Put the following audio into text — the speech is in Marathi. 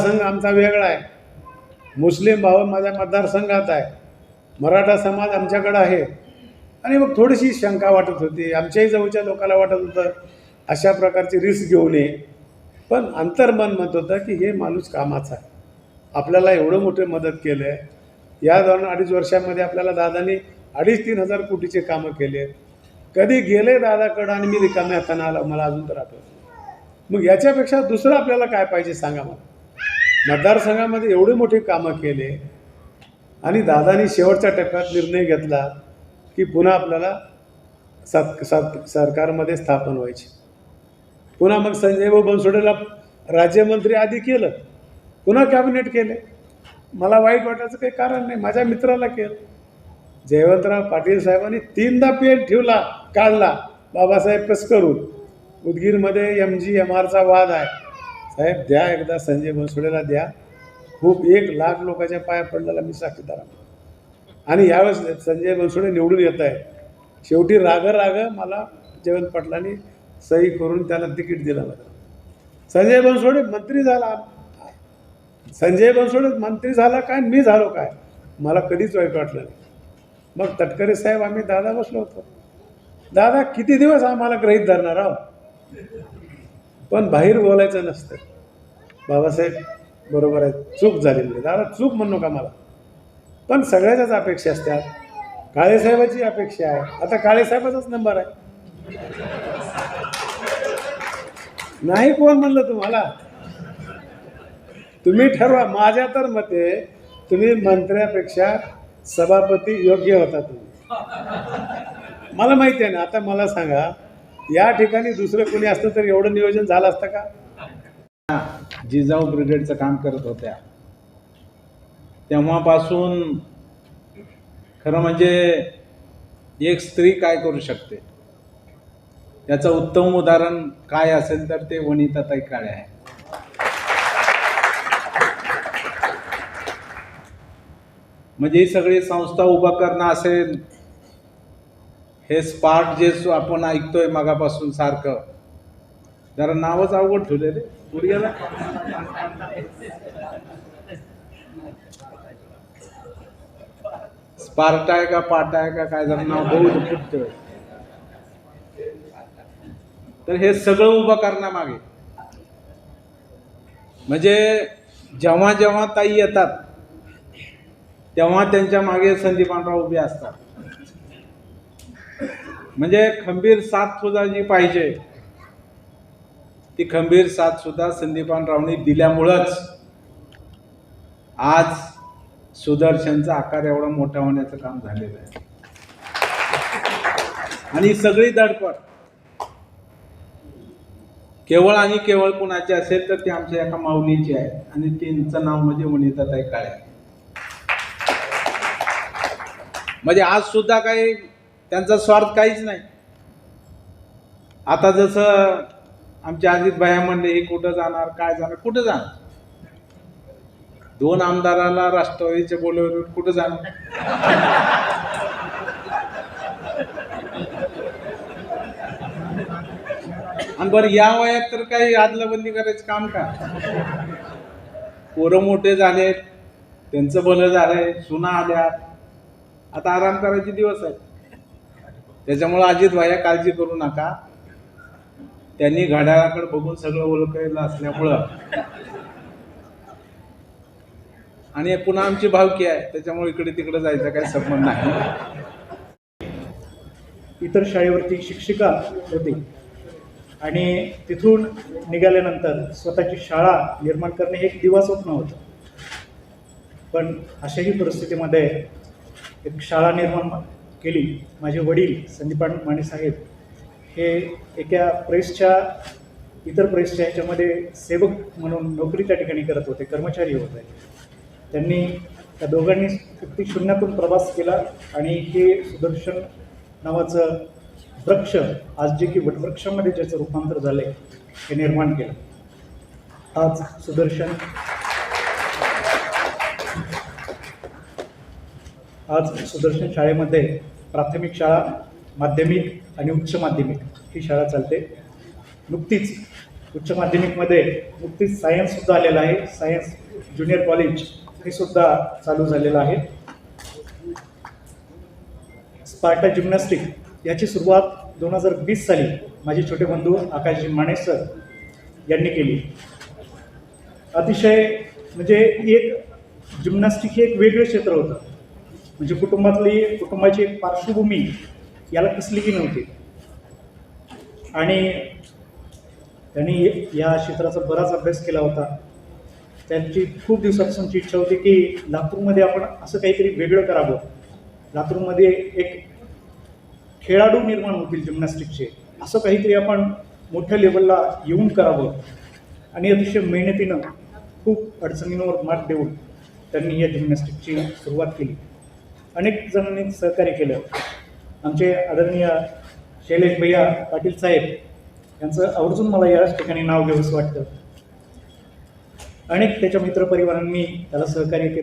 संघ आमचा वेगळा आहे. मुस्लिम भाव माझ्या मतदारसंघात आहे. मराठा समाज आमच्याकडं आहे. आणि मग थोडीशी शंका वाटत होती. आमच्याही जवळच्या लोकांना वाटत होतं अशा प्रकारची रिस्क घेऊ नये पण अंतर्मन म्हणत होतं की हे माणूस कामाचा आहे. आपल्याला एवढं मोठं मदत केलं आहे या दोन अडीच वर्षामध्ये आपल्याला दादानी अडीच तीन हजार कोटीचे कामं केले आहेत कधी गेले दादाकडं आणि मी रिकाम्या हाताने आला मला अजून तर आठवत मग याच्यापेक्षा दुसरं आपल्याला काय पाहिजे सांगा मला. मतदारसंघामध्ये एवढे मोठे कामं केले आणि दादानी शेवटच्या टप्प्यात निर्णय घेतला की पुन्हा आपल्याला सत सत सरकारमध्ये स्थापन व्हायचे. पुन्हा मग संजयभाऊ बनसोडेला राज्यमंत्री आधी केलं पुन्हा कॅबिनेट केले. मला वाईट वाटायचं काही कारण नाही माझ्या मित्राला केलं. जयवंतराव पाटील साहेबांनी तीनदा पेन ठेवला काढला. बाबासाहेब करून उदगीरमध्ये एम जी एम आरचा वाद आहे. साहेब द्या एकदा संजय बनसोडेला द्या. खूप एक लाख लोकांच्या पाया पडलेला मी साक्षीदार आणि यावेळेस संजय बनसोडे निवडून येत आहे शेवटी राग राग मला जयवंत पाटलांनी सही करून त्याला तिकीट दिलं मला संजय बनसोडे मंत्री झाला. संजय बनसोडे मंत्री झाला काय मी झालो काय? मला कधीच वाईट वाटलं नाही. मग तटकरे साहेब आम्ही दादा बसलो होतो. दादा किती दिवस आम्हाला ग्रहित धरणार आहोत? पण बाहेर बोलायचं नसतं. बाबासाहेब बरोबर आहे चूक झालेली आहे म्हणजे. दादा चूक म्हणू का मला. पण सगळ्याच्याच अपेक्षा असतात. काळेसाहेबाची अपेक्षा आहे. आता काळेसाहेबाचाच नंबर आहे. नाही कोण म्हणलं तुम्हाला? तुम्ही ठरवा. माझ्या तर मते तुम्ही मंत्र्यापेक्षा सभापती योग्य होता तुम्ही. मला माहिती आहे ना. आता मला सांगा. या ठिकाणी दुसरं कोणी असतं तर एवढं नियोजन झालं असतं का? जिजाऊ ब्रिगेडचं काम करत होत्या. तेव्हापासून खरं म्हणजे एक स्त्री काय करू शकते? याचं उत्तम उदाहरण काय असेल तर ते वनिताताई काळे आहे. म्हणजे ही सगळी संस्था उभा करणं असेल हे स्पार्ट जे आपण ऐकतोय मगापासून सारखं. जरा नावच अवघड ठेवले रे गुडघ्याला स्पार्ट आहे का पाट आहे का काय जरा नाव बहुत फुटतंय तर हे सगळं उभं करण्यामागे. म्हणजे जेव्हा जेव्हा ताई येतात तेव्हा त्यांच्या मागे संदीपानराव उभे असतात. म्हणजे खंबीर साथ सुद्धा जी पाहिजे ती खंबीर साथ सुद्धा संदीपानरावनी दिल्यामुळंच आज सुदर्शनचा आकार एवढा मोठा होण्याचं काम झालेलं आहे. आणि सगळी धडपड केवळ आणि केवळ कुणाची असेल तर ती आमच्या एका माऊलीची आहे. आणि त्यांचं नाव म्हणजे वनिताताई काळे. म्हणजे आज सुद्धा काही त्यांचा स्वार्थ काहीच नाही. आता जसं आमच्या अजित भाया म्हणले हे कुठं जाणार काय जाणार कुठं जाणार? दोन आमदाराला राष्ट्रवादीचे बोलवले कुठं जाणार? आणि बरं या वयात तर काही आदलाबंदी करायचं काम का? पोरं मोठे झालेत त्यांचं भलं झालंय सुना आल्या आता आराम करायचे दिवस आहेत. त्याच्यामुळं अजित भाया काळजी करू नका. त्यांनी घड्याळाकडे बघून सगळं ओळखायला असल्यामुळं. आणि पुन्हा आमची भावकी आहे त्याच्यामुळे इकडे तिकडे जायचा काही संबंध नाही. इतर शाळेवरती शिक्षिका होती. आणि तिथून निघाल्यानंतर स्वतःची शाळा निर्माण करणे हे एक दिवा स्वप्न होतं पण अशाही परिस्थितीमध्ये एक शाळा निर्माण केली माझे वडील संदीपान माने साहेब हे एका प्रेसच्या इतर प्रेसच्या ह्याच्यामध्ये सेवक म्हणून नोकरी त्या ठिकाणी करत होते कर्मचारी होते. त्यांनी त्या दोघांनी फक्त शून्यातून प्रवास केला आणि हे सुदर्शन नावाचं वृक्ष आज जे की वटवृक्षामध्ये ज्याचं रूपांतर झालं हे निर्माण केलं. आज सुदर्शन आज सुदर्शन शाळेमध्ये प्राथमिक शाळा माध्यमिक आणि उच्च माध्यमिक ही शाळा चालते. नुकतीच उच्च माध्यमिकमध्ये नुकतीच सायन्ससुद्धा आलेलं आहे. सायन्स ज्युनियर कॉलेज हे सुद्धा चालू झालेलं आहे. स्पार्टा जिम्नॅस्टिक याची सुरुवात दोन हजार वीस साली माझे छोटे बंधू आकाशजी माने सर यांनी केली. अतिशय म्हणजे एक जिम्नॅस्टिक हे एक वेगळं क्षेत्र होतं. म्हणजे कुटुंबातली कुटुंबाची एक पार्श्वभूमी याला की नव्हती. आणि त्यांनी या क्षेत्राचा बराच अभ्यास केला होता. त्यांची खूप दिवसापासूनची इच्छा होती की लातूरमध्ये आपण असं काहीतरी वेगळं करावं. लातूरमध्ये एक खेळाडू निर्माण होतील जिम्नॅस्टिकचे. असं काहीतरी आपण मोठ्या लेवलला येऊन करावं. आणि अतिशय मेहनतीनं खूप अडचणींवर मात देऊन त्यांनी या जिम्नॅस्टिकची सुरुवात केली. अनेक जणांनी सहकार्य केलं. आमचे आदरणीय शैलेश भैया पाटील साहेब यांचं आवर्जून मला याच ठिकाणी नाव घेऊस वाटतं. अनेक त्याच्या मित्रपरिवारांनी त्याला सहकार्य केलं.